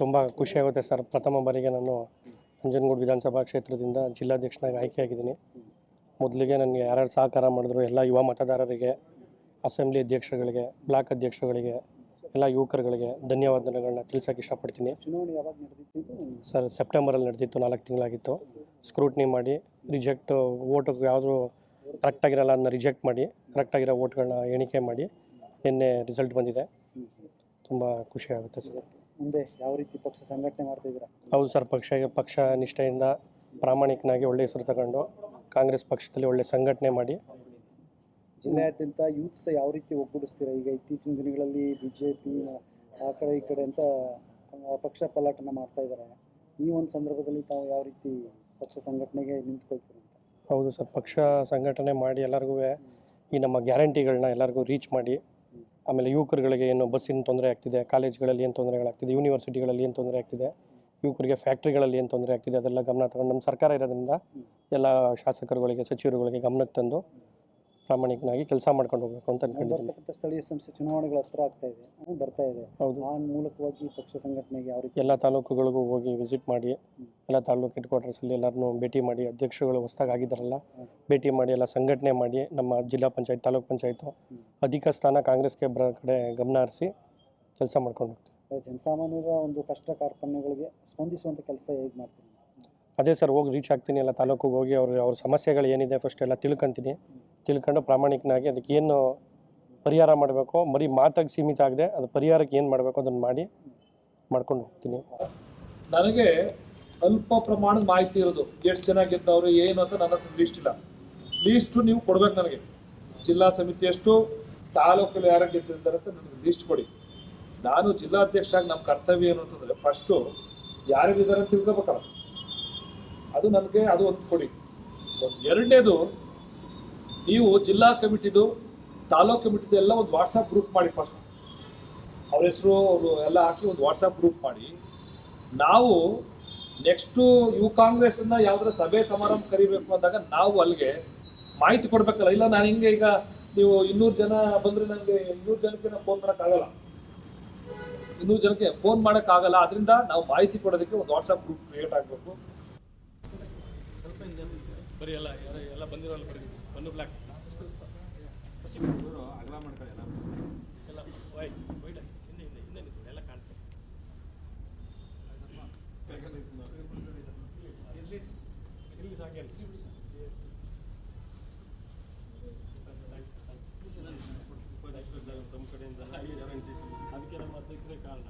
ತುಂಬ ಖುಷಿಯಾಗುತ್ತೆ ಸರ್. ಪ್ರಥಮ ಬಾರಿಗೆ ನಾನು ನಂಜನಗೂಡು ವಿಧಾನಸಭಾ ಕ್ಷೇತ್ರದಿಂದ ಜಿಲ್ಲಾಧ್ಯಕ್ಷನಾಗಿ ಆಯ್ಕೆಯಾಗಿದ್ದೀನಿ. ಮೊದಲಿಗೆ ನನಗೆ ಯಾರ್ಯಾರು ಸಹಕಾರ ಮಾಡಿದ್ರು ಎಲ್ಲ ಯುವ ಮತದಾರರಿಗೆ ಅಸೆಂಬ್ಲಿ ಅಧ್ಯಕ್ಷರುಗಳಿಗೆ ಬ್ಲಾಕ್ ಅಧ್ಯಕ್ಷರುಗಳಿಗೆ ಎಲ್ಲ ಯುವಕರುಗಳಿಗೆ ಧನ್ಯವಾದಗಳನ್ನ ತಿಳಿಸೋಕೆ ಇಷ್ಟಪಡ್ತೀನಿ. ಚುನಾವಣೆ ಯಾವಾಗ ನಡೆದಿತ್ತು? ಇದು ಸರ್ ಸೆಪ್ಟೆಂಬರಲ್ಲಿ ನಡೆದಿತ್ತು ನಾಲ್ಕು ತಿಂಗಳಾಗಿತ್ತು. ಸ್ಕ್ರೂಟ್ನಿ ಮಾಡಿ ರಿಜೆಕ್ಟ್ ಓಟು ಯಾವುದು ಕರೆಕ್ಟಾಗಿರಲ್ಲ ಅದನ್ನ ರಿಜೆಕ್ಟ್ ಮಾಡಿ ಕರೆಕ್ಟಾಗಿರೋ ವೋಟ್ಗಳನ್ನ ಎಣಿಕೆ ಮಾಡಿ ನಿನ್ನೆ ರಿಸಲ್ಟ್ ಬಂದಿದೆ. ತುಂಬ ಖುಷಿ ಆಗುತ್ತೆ ಸರ್. ಮುಂದೆ ಯಾವ ರೀತಿ ಪಕ್ಷ ಸಂಘಟನೆ ಮಾಡ್ತಿದ್ದೀರಾ ಹೌದು ಸರ್ ಪಕ್ಷ ಪಕ್ಷ ನಿಷ್ಠೆಯಿಂದ ಪ್ರಾಮಾಣಿಕನಾಗಿ ಒಳ್ಳೆ ಹೆಸರು ತಗೊಂಡು ಕಾಂಗ್ರೆಸ್ ಪಕ್ಷದಲ್ಲಿ ಒಳ್ಳೆ ಸಂಘಟನೆ ಮಾಡಿ. ಜಿಲ್ಲೆಯಾದ್ಯಂತ ಯೂತ್ಸ್ ಯಾವ ರೀತಿ ಒಗ್ಗೂಡಿಸ್ತೀರಾ? ಈಗ ಇತ್ತೀಚಿನ ದಿನಗಳಲ್ಲಿ ಬಿ ಜೆ ಪಿ ಆ ಕಡೆ ಈ ಕಡೆ ಅಂತ ಪಕ್ಷ ಪಲ್ಲಾಟನ ಮಾಡ್ತಾ ಇದ್ದಾರೆ. ಈ ಒಂದು ಸಂದರ್ಭದಲ್ಲಿ ತಾವು ಯಾವ ರೀತಿ ಪಕ್ಷ ಸಂಘಟನೆಗೆ ನಿಂತ್ಕೊಳ್ತೀರಿ ಅಂತ? ಹೌದು ಸರ್ ಪಕ್ಷ ಸಂಘಟನೆ ಮಾಡಿ ಎಲ್ಲರಿಗೂ ಈ ನಮ್ಮ ಗ್ಯಾರಂಟಿಗಳನ್ನ ಎಲ್ಲರಿಗೂ ರೀಚ್ ಮಾಡಿ ಆಮೇಲೆ ಯುವಕರುಗಳಿಗೆ ಏನು ಬಸ್ಸಿನ ತೊಂದರೆ ಆಗ್ತಿದೆ, ಕಾಲೇಜ್ಗಳಲ್ಲಿ ಏನು ತೊಂದರೆಗಳಾಗ್ತಿದೆ ಯೂನಿವರ್ಸಿಟಿಗಳಲ್ಲಿ ಏನು ತೊಂದರೆ ಆಗ್ತಿದೆ, ಯುವಕರಿಗೆ ಫ್ಯಾಕ್ಟ್ರಿಗಳಲ್ಲಿ ಏನು ತೊಂದರೆ ಆಗ್ತಿದೆ ಅದೆಲ್ಲ ಗಮನ ತಗೊಂಡು ನಮ್ಮ ಸರ್ಕಾರ ಇರೋದ್ರಿಂದ ಎಲ್ಲ ಶಾಸಕರುಗಳಿಗೆ, ಸಚಿವರುಗಳಿಗೆ ಗಮನಕ್ಕೆ ತಂದು ಪ್ರಾಮಾಣಿಕನಾಗಿ ಕೆಲಸ ಮಾಡ್ಕೊಂಡು ಹೋಗ್ಬೇಕು ಅಂತ ಅನ್ಕೊಂಡಿದ್ದೀನಿ. ಬರ್ತಕ್ಕಂಥ ಸ್ಥಳೀಯ ಸಂಸ್ಥೆ ಚುನಾವಣೆಗಳ ಹತ್ರ ಆಗ್ತಾ ಇದೆ. ಹ್ಮ್, ಬರ್ತಾ ಇದೆ. ಹೌದು. ಆ ಮೂಲಕವಾಗಿ ಪಕ್ಷ ಸಂಘಟನೆಗೆ ಯಾವ ರೀತಿ ಎಲ್ಲ ತಾಲೂಕುಗಳಿಗೂ ಹೋಗಿ ವಿಸಿಟ್ ಮಾಡಿ ಎಲ್ಲ ತಾಲೂಕು ಹೆಡ್ ಕ್ವಾರ್ಟರ್ಸಲ್ಲಿ ಎಲ್ಲರನ್ನೂ ಭೇಟಿ ಮಾಡಿ ಅಧ್ಯಕ್ಷರುಗಳು ಹೊಸ್ದಾಗಿ ಆಗಿದ್ದಾರಲ್ಲ ಭೇಟಿ ಮಾಡಿ ಎಲ್ಲ ಸಂಘಟನೆ ಮಾಡಿ ನಮ್ಮ ಜಿಲ್ಲಾ ಪಂಚಾಯತ್ ತಾಲೂಕ್ ಪಂಚಾಯತು ಅಧಿಕ ಸ್ಥಾನ ಕಾಂಗ್ರೆಸ್ಗೆ ಬರೋ ಕಡೆ ಗಮನ ಹರಿಸಿ ಕೆಲಸ ಮಾಡ್ಕೊಂಡು ಹೋಗ್ತೀವಿ. ಜನಸಾಮಾನ್ಯರ ಒಂದು ಕಷ್ಟ ಕಾರ್ಪಣ್ಯಗಳಿಗೆ ಸ್ಪಂದಿಸುವಂತ ಕೆಲಸ ಹೇಗೆ ಮಾಡ್ತೀರಿ? ಅದೇ ಸರ್, ಹೋಗಿ ರೀಚ್ ಆಗ್ತೀನಿ, ಎಲ್ಲ ತಾಲೂಕಿಗೆ ಹೋಗಿ ಅವ್ರ ಅವ್ರ ಸಮಸ್ಯೆಗಳು ಏನಿದೆ ಫಸ್ಟ್ ಎಲ್ಲ ತಿಳ್ಕೊಂತೀನಿ. ತಿಳ್ಕೊಂಡು ಪ್ರಾಮಾಣಿಕನಾಗಿ ಅದಕ್ಕೆ ಏನು ಪರಿಹಾರ ಮಾಡಬೇಕು ಬರೀ ಮಾತಾಗಿ ಸೀಮಿತ ಆಗದೆ ಅದು ಪರಿಹಾರಕ್ಕೆ ಏನು ಮಾಡಬೇಕು ಅದನ್ನು ಮಾಡಿ ಮಾಡ್ಕೊಂಡು ಹೋಗ್ತೀನಿ. ನನಗೆ ಅಲ್ಪ ಪ್ರಮಾಣದ ಮಾಹಿತಿ ಇರೋದು, ಎಷ್ಟು ಜನ ಗೆದ್ದವರು, ಏನು ಅಂತ ನನ್ನ ಹತ್ರ ಲೀಸ್ಟ್ ಇಲ್ಲ. ಲೀಸ್ಟು ನೀವು ಕೊಡ್ಬೇಕು ನನಗೆ. ಜಿಲ್ಲಾ ಸಮಿತಿ ಎಷ್ಟು, ತಾಲೂಕಲ್ಲಿ ಯಾರು ಗೆದ್ದಿದ್ದಾರೆ ಅಂತ ನನಗೆ ಲೀಸ್ಟ್ ಕೊಡಿ. ನಾನು ಜಿಲ್ಲಾಧ್ಯಕ್ಷರಾಗಿ ನಮ್ಮ ಕರ್ತವ್ಯ ಏನು ಅಂತಂದರೆ ಫಸ್ಟು ಯಾರಿದ್ದಾರೆ ಅಂತ ತಿಳ್ಕೊಬೇಕಲ್ಲ. ಅದು ನನಗೆ ಅದು ಒಂದು ಕೊಡಿ. ಒಂದು ಎರಡನೇದು, ನೀವು ಜಿಲ್ಲಾ ಕಮಿಟಿದು, ತಾಲೂಕು ಕಮಿಟಿದು ಎಲ್ಲ ಒಂದು ವಾಟ್ಸಪ್ ಗ್ರೂಪ್ ಮಾಡಿ ಫಸ್ಟ್ ಅವ್ರ ಹೆಸರು, ಅವರು ಎಲ್ಲ ಹಾಕಿ ಒಂದು ವಾಟ್ಸಪ್ ಗ್ರೂಪ್ ಮಾಡಿ. ನಾವು ನೆಕ್ಸ್ಟು ಯು ಕಾಂಗ್ರೆಸ್ನ ಯಾವ್ದಾರ ಸಭೆ ಸಮಾರಂಭ ಕರಿಬೇಕು ಅಂದಾಗ ನಾವು ಅಲ್ಲಿಗೆ ಮಾಹಿತಿ ಕೊಡಬೇಕಲ್ಲ. ಇಲ್ಲ, ನಾನು ಹಿಂಗೆ ಈಗ ನೀವು ಇನ್ನೂರು ಜನ ಬಂದ್ರೆ ನನಗೆ ಇನ್ನೂರು ಜನಕ್ಕೆ ನಾನು ಫೋನ್ ಮಾಡೋಕ್ಕಾಗಲ್ಲ. ಇನ್ನೂರು ಜನಕ್ಕೆ ಫೋನ್ ಮಾಡೋಕ್ಕಾಗಲ್ಲ. ಅದರಿಂದ ನಾವು ಮಾಹಿತಿ ಕೊಡೋದಕ್ಕೆ ಒಂದು ವಾಟ್ಸಪ್ ಗ್ರೂಪ್ ಕ್ರಿಯೇಟ್ ಆಗಬೇಕು. ಬರೀ ಎಲ್ಲ ಎಲ್ಲ ಬಂದಿರೋಲ್ಲ ಬರೀ ಒಂದು ಬ್ಲ್ಯಾಕ್ ಇವರು ಅಗಲ ಮಾಡ್ಕೊಳ್ಳಿ ಎಲ್ಲ ಎಲ್ಲ ವೈಟ್ ವೈಟ್ ಹಿಂದೆ ಹಿಂದೆ ಹಿಂದೆ ನಿಂತು ಎಲ್ಲ ಕಾಣ್ತಾರೆ ಇಲ್ಲಿ ಸಾಕೆ ಅಲ್ಲಿ ಸಿ ಸರ್ ತಮ್ಮ ಕಡೆಯಿಂದ ಅದಕ್ಕೆ ನಮ್ಮ ಅಧ್ಯಕ್ಷರೇ ಕಾರಣ